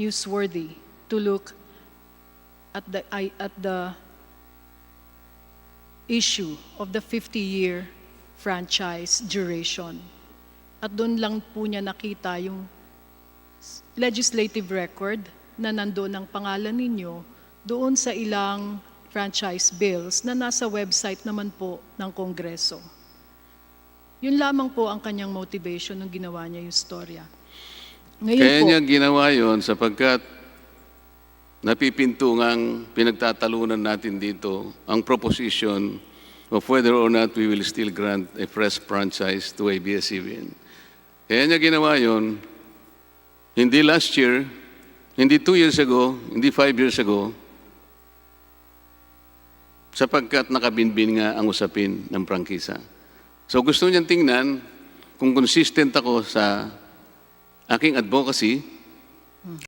newsworthy to look at the, at the issue of the 50-year franchise duration. At doon lang po niya nakita yung legislative record na nandoon ang pangalan ninyo doon sa ilang franchise bills na nasa website naman po ng Kongreso. Yun lamang po ang kanyang motivation nung ginawa niya yung storya. Ngayon Kaya po, niya ginawa yon sapagkat napipintungang pinagtatalunan natin dito ang proposition of whether or not we will still grant a fresh franchise to ABS-CBN. Kaya niya ginawa yon hindi last year, hindi two years ago, hindi five years ago, sapagkat nakabinbin nga ang usapin ng prangkisa. So gusto niyang tingnan kung consistent ako sa aking advocacy